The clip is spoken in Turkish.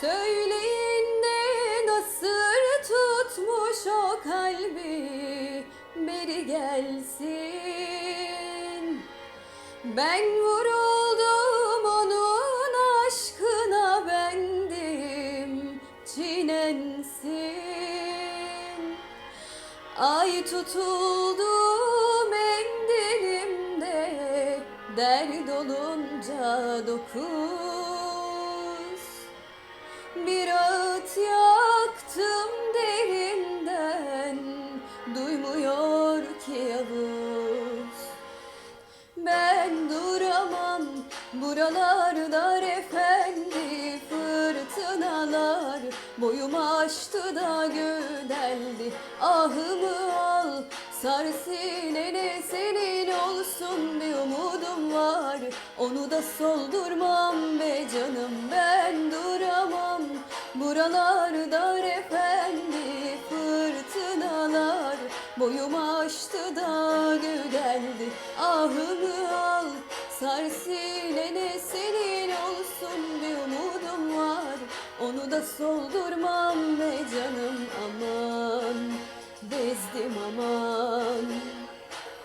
Söyleyin de nasıl tutmuş o kalbi beri gelsin. Ben vuruldum onun aşkına bendim çiğnensin. Ay tutuldu mendilimde Dert olunca dokuz Bir ağıt yaktım derinden Duymuyor ki Yavuz. Ben duramam buralarda efendi fırtınalar. Boyumu aştı da gödeldi ahımı al. Sar sinene senin olsun bir umudum var. Onu da soldurmam be canım ben duramam Buralarda efendi fırtınalar. Boyumu aştı da gödeldi ahımı al Sar sinene senin olsun bir umudum var. Onu da soldurmam be canım aman. Bezdim aman